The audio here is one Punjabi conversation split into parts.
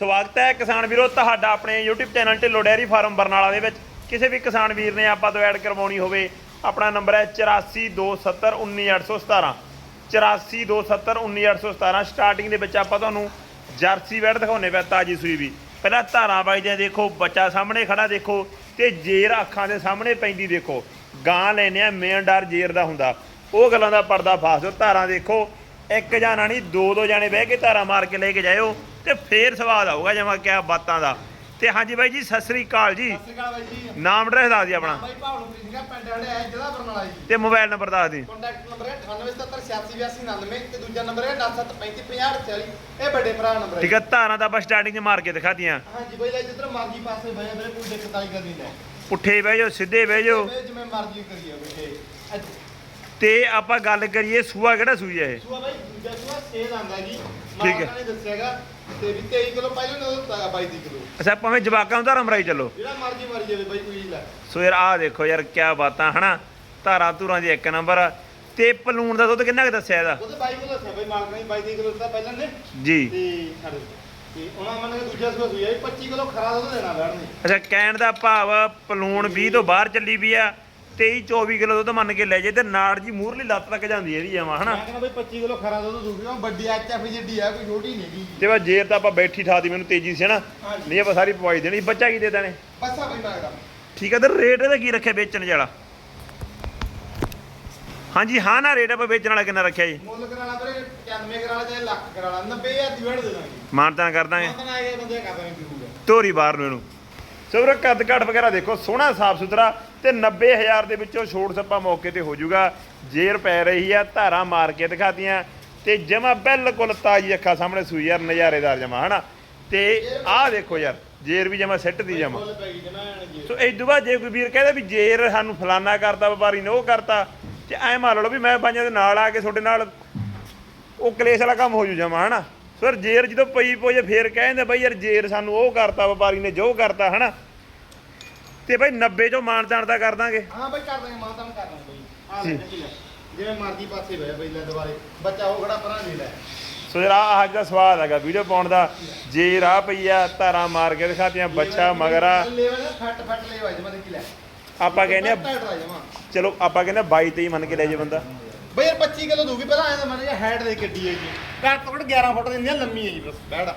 ਸਵਾਗਤ ਹੈ ਕਿਸਾਨ ਵੀਰੋ, ਤੁਹਾਡਾ ਆਪਣੇ YouTube channel Dhillon dairy farm Barnala ਦੇ ਵਿੱਚ। ਕਿਸੇ ਵੀ ਕਿਸਾਨ ਵੀਰ ਨੇ ਆਪਾਂ ਤੋਂ ਐਡ ਕਰਵਾਉਣੀ ਹੋਵੇ, ਆਪਣਾ ਨੰਬਰ ਹੈ 8427191817 8427191817 ਸਟਾਰਟਿੰਗ ਦੇ ਵਿੱਚ ਆਪਾਂ ਤੁਹਾਨੂੰ ਜਰਸੀ ਵੈੜ ਦਿਖਾਉਣੇ ਪਿਆ, ਤਾਜੀ ਸੂਈ ਵੀ। ਪਹਿਲਾਂ ਧਾਰਾਂ ਬਾਈ ਦੇਖੋ, ਬੱਚਾ ਸਾਹਮਣੇ ਖੜਾ ਦੇਖੋ, ਤੇ ਜੇਰ ਅੱਖਾਂ ਦੇ ਸਾਹਮਣੇ ਪੈਂਦੀ ਦੇਖੋ। ਗਾਂ ਲੈਨੇ ਆ ਮੇਨ ਡਰ ਜੇਰ ਦਾ ਹੁੰਦਾ। ਉਹ ਗੱਲਾਂ ਦਾ ਪਰਦਾ ਫਾਸ ਦਿਓ, ਧਾਰਾਂ ਦੇਖੋ। ਇੱਕ ਜਾਣਾ ਨਹੀਂ ਦੋ ਦੋ ਜਾਣੇ ਬਹਿ ਕੇ ਧਾਰਾਂ ਮਾਰ ਕੇ ਲੈ ਕੇ ਜਾਇਓ ਤੇ ਫੇਰ ਸਵਾਦ ਆਊਗਾ ਜਮਾ ਕਿਆ ਬਾਤਾਂ ਦਾ। ਤੇ ਹਾਂਜੀ ਬਾਈ ਜੀ ਸਤਿ ਸ੍ਰੀ ਅਕਾਲ ਜੀ। ਸਤਿ ਸ਼੍ਰੀ ਅਕਾਲ ਬਾਈ ਜੀ। ਨਾਮ ਐਡਰੈਸ ਦੱਸ ਦੀ ਆਪਣਾ। ਬਾਈ ਭਾਵਨਪ੍ਰੀਤ ਸਿੰਘ ਆ, ਪਿੰਡ ਹੜੇ ਹੈ ਜ਼ਿਲ੍ਹਾ ਬਰਨਾਲਾ ਜੀ। ਤੇ ਮੋਬਾਈਲ ਨੰਬਰ ਦੱਸ ਦੀ ਕੰਟੈਕਟ ਨੰਬਰ ਹੈ 9877868299 ਤੇ ਦੂਜਾ ਨੰਬਰ ਹੈ 97355048 ਇਹ ਵੱਡੇ ਭਰਾ ਨੰਬਰ ਹੈ ਠੀਕ ਹੈ ਧਾਰਾਂ ਦਾ ਆਪਾਂ ਸਟਾਰਟਿੰਗ 'ਚ ਮਾਰ ਕੇ ਦਿਖਾਤੀਆਂ। ਹਾਂਜੀ ਬਾਈ ਲੈ ਜਿੱਧਰ ਮਰਜ਼ੀ ਪਾਸੇ ਬਹਿ ਮੇਰੇ ਕੋਈ ਦਿੱਕਤ ਵਾਲੀ ਗੱਲ ਨਹੀਂ ਹੈ। ਪੁੱਠੇ ਬਹਿ ਜਾਓ ਸਿੱਧੇ ਬਹਿ ਜਾਓ। ਜਿਵੇਂ ਮਰਜ਼ੀ ਕਰੀਏ ਬੈਠੇ ਅੱਜ ਤੇ ਆਪਾਂ ਗੱਲ ਕਰੀਏ ਸੂਆ ਕਿਹੜਾ ਸੂਈ ਹੈ ਇਹ? ਸੂਆ ਬਾਈ ਦੂਜਾ ਸੂਆ ਸੇਲ ਆਂਦਾ ਜੀ। ਠੀਕ ਹੈ। ਨੇ ਦੱਸਿਆਗਾ ਤੇ ਵੀ 23 ਕਿਲੋ ਪਹਿਲਾਂ ਨੇ ਦਿੱਤਾ 22 ਕਿਲੋ। ਅੱਛਾ ਭਾਵੇਂ ਜਵਾਕਾਂ ਨੂੰ ਧਾਰਾਂ ਮਰਾਈ ਚੱਲੋ। ਜਿਹੜਾ ਮਰਜ਼ੀ ਮਾਰੀ ਜਾਵੇ ਬਾਈ ਕੋਈ ਲੈ। ਸੋ ਯਾਰ ਆਹ ਦੇਖੋ ਯਾਰ ਕਿਆ ਬਾਤਾਂ ਹਨਾ? ਧਾਰਾਂ ਧੂਰਾਂ ਦੀ ਇੱਕ ਨੰਬਰ ਤੇ ਪਲੂਣ ਦਾ ਦੁੱਧ ਕਿੰਨਾ ਕੁ ਦੱਸਿਆ ਇਹਦਾ? ਉਹਦੇ 22 ਕਿਲੋ ਦੱਸਿਆ ਬਾਈ ਮਾਲਕਾਂ ਨੇ 22 ਕਿਲੋ ਦਿੱਤਾ ਪਹਿਲਾਂ ਨੇ। ਜੀ। ਤੇ ਤੇ ਉਹਨਾਂ ਮੰਨ ਕੇ ਦੂਜਾ ਸੂਆ ਸੂਆ ਜੀ 25 ਕਿਲੋ ਖਰਾ ਦੁੱਧ ਦੇਣਾ ਬੈਣ ਨੇ। ਅੱਛਾ ਕਹਿਣ ਦਾ ਭਾਵ ਪਲੂਣ 20 ਤੋਂ ਬਾਹਰ ਚੱਲੀ ਵੀ ਆ। 23 24 ਕਿਲੋ ਦੁੱਧ ਮੰਨ ਕੇ ਲੈ ਜੇ ਤੇ ਨਾੜ ਜੀ ਮੂਹਰਲੀ ਲੱਤ ਤੱਕ ਜਾਂਦੀ ਹੈ ਇਹਦੀ ਜਮਾ ਹਨਾ? ਮੈਂ ਕਹਿੰਦਾ ਬਈ 25 ਕਿਲੋ ਖਰਾ ਦੁੱਧ ਦੂਗੀ ਉਹ ਵੱਡੀ ਐਚਐਫ ਜਿੱਡੀ ਆ ਕੋਈ ਛੋਟੀ ਨਹੀਂ ਹੈਗੀ। ਤੇ ਵਾ ਜੇਰ ਤਾਂ ਆਪਾਂ ਬੈਠੀ ਠਾਤੀ ਮੈਨੂੰ ਤੇਜ਼ੀ ਸੀ ਨਾ ਹਾਂਜੀ। ਨਹੀਂ ਆਪਾਂ ਸਾਰੀ ਪਵਾਈ ਦੇਣੀ ਬੱਚਾ ਕੀ ਦੇ ਦੇਣੇ? ਬਸ ਆ ਬਈ ਠੀਕ ਹੈ ਤੇ ਰੇਟ ਇਹਦਾ ਕੀ ਰੱਖਿਆ ਵੇਚਣ ਵਾਲਾ? ਹਾਂਜੀ ਹਾਂ ਨਾ ਰੇਟ ਆਪਾਂ ਵੇਚਣ ਵਾਲਾ ਕਿੰਨਾ ਰੱਖਿਆ ਜੀ? ਮੁੱਲ ਕਰਾਲਾ ਵੀਰੇ 95 ਕਰਾਲਾ ਚਾਹੇ ਲੱਖ ਕਰਾਲਾ 90000 ਦੀ ਵੜ ਦੇ ਦਾਂਗੇ। ਮਾਨਤਾਨ ਕਰ ਦਾਂਗੇ। ਮਾਤਨ ਬੰਦੇ ਕਰ ਦਾਂਗੇ ਜ਼ਰੂਰ। ਧੋਰੀ ਬਾਹਰ ਨੂੰ ਇਹਨੂੰ। ਸੋ ਵੀਰੋ, ਕੱਦ ਘੱਟ ਵਗੈਰਾ ਦੇਖੋ, ਸੋਹਣਾ, ਸਾਫ਼ ਸੁਥਰਾ ਤੇ 90000 ਦੇ ਵਿੱਚੋਂ ਛੋੜ ਸੱਪਾ ਮੌਕੇ ਤੇ ਹੋ ਜਾਊਗਾ। ਜੇਰ ਪੈ ਰਹੀ ਆ, ਧਾਰਾਂ ਮਾਰ ਕੇ ਦਿਖਾਤੀਆਂ ਤੇ ਜਮਾ ਬਿਲਕੁਲ ਤਾਜੀ ਅੱਖਾਂ ਸਾਹਮਣੇ ਸੂਈ ਯਾਰ, ਨਜ਼ਾਰੇਦਾਰ ਜਮਾ, ਹਨਾ? ਤੇ ਆਹ ਦੇਖੋ ਯਾਰ, ਜੇਰ ਵੀ ਜਮਾ ਸੈੱਟ ਦੀ ਜਮਾ। ਮੁੱਲ ਸੋ ਇਦੋਂ ਬਾਅਦ ਜੇ ਕੋਈ ਵੀਰ ਕਹਿੰਦਾ ਵੀ ਜੇਰ ਸਾਨੂੰ ਫਲਾਨਾ ਕਰਦਾ ਵਪਾਰੀ ਨੇ ਉਹ ਕਰਤਾ, ਤੇ ਐ ਮੰਨ ਲਓ ਵੀ ਮੈਂ ਬਾਈਆਂ ਦੇ ਨਾਲ ਆ ਕੇ ਤੁਹਾਡੇ ਨਾਲ ਉਹ ਕਲੇਸ਼ ਵਾਲਾ ਕੰਮ ਹੋ ਜੂ ਜਮਾ, ਹਨਾ? ਸਰ ਜੇਰ ਜਦੋਂ ਪਈ ਪੋਏ ਫੇਰ ਕਹਿੰਦੇ ਬਈ ਯਾਰ ਜੇਰ ਸਾਨੂੰ ਉਹ ਕਰਤਾ ਵਪਾਰੀ ਨੇ ਜੋ ਕਰਤਾ ਹਨਾ? ਤੇ ਬਈ 90 ਚੋਂ ਮਾਨ ਤਾਣ ਦਾ ਕਰ ਦਾਂਗੇ। ਹਾਂ ਬਈ ਕਰ ਦਾਂਗੇ ਮਾਤਨ ਕਰ ਦਾਂਗੇ ਬਈ। ਆ ਲੈ ਚੱਕੀ ਲੈ ਜਿਵੇਂ ਮਰਜ਼ੀ ਪਾਸੇ ਬਹਿ ਬਈ ਲੈ ਦੁਬਾਰੇ। ਬੱਚਾ ਉਹ ਖੜਾ ਪਰਾਂ ਨਹੀਂ ਲੈ। ਸੋ ਆਹ ਅੱਜ ਦਾ ਸਵਾਦ ਹੈਗਾ ਵੀਡੀਓ ਪਾਉਣ ਦਾ। ਜੇਰ ਆ ਪਈ ਆ ਧਾਰਾਂ ਮਾਰ ਕੇ ਦਿਖਾਤੀਆਂ ਬੱਚਾ ਮਗਰਾ ਲੈਵਲ ਫੱਟ ਫੱਟ ਲੈ ਵਾਜ ਮਤਲਬ ਕੀ ਲੈ। ਆਪਾਂ ਕਹਿੰਦੇ ਚਲੋ ਆਪਾਂ ਕਹਿੰਦੇ 22 23 ਮੰਨ ਕੇ ਲੈ ਜੇ ਬੰਦਾ। ਬਈ ਯਾਰ 25 ਕਿਲੋ ਦੂਗੀ ਪਹਿਲਾਂ ਆਇਆ ਤਾਂ ਮੰਨ ਜਾ ਹੈਡ ਦੇ ਕਿੱਡੀ ਹੈ ਜੀ ਘੱਟ ਤੋਂ ਘੱਟ 11 ਫੁੱਟ ਦੀ ਲੰਮੀ ਹੈ ਜੀ ਬਸ ਬੈੜਾ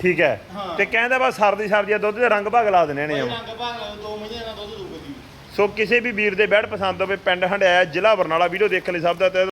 ਠੀਕ ਹੈ ਹਾਂ। ਤੇ ਕਹਿੰਦਾ ਬਸ ਸਰਦੀ ਸਰਦੀ ਦਾ ਦੁੱਧ ਦੇ ਰੰਗ ਭਾਗ ਲਾ ਦੇਣੇ ਨੇ ਬਈ। ਰੰਗ ਭਾਗ ਦੋ ਮਹੀਨੇ ਨਾਲ ਦੁੱਧ ਦੂਗੀ ਸੋ ਕਿਸੇ ਵੀ ਵੀਰ ਦੇ ਬੈਡ ਪਸੰਦ ਹੋਵੇ ਪਿੰਡ ਹੰਡਿਆਇਆ ਜ਼ਿਲ੍ਹਾ ਬਰਨਾਲਾ ਵੀਡੀਓ ਦੇਖਣ ਲਈ ਸਭ ਦਾ ਤਹਿ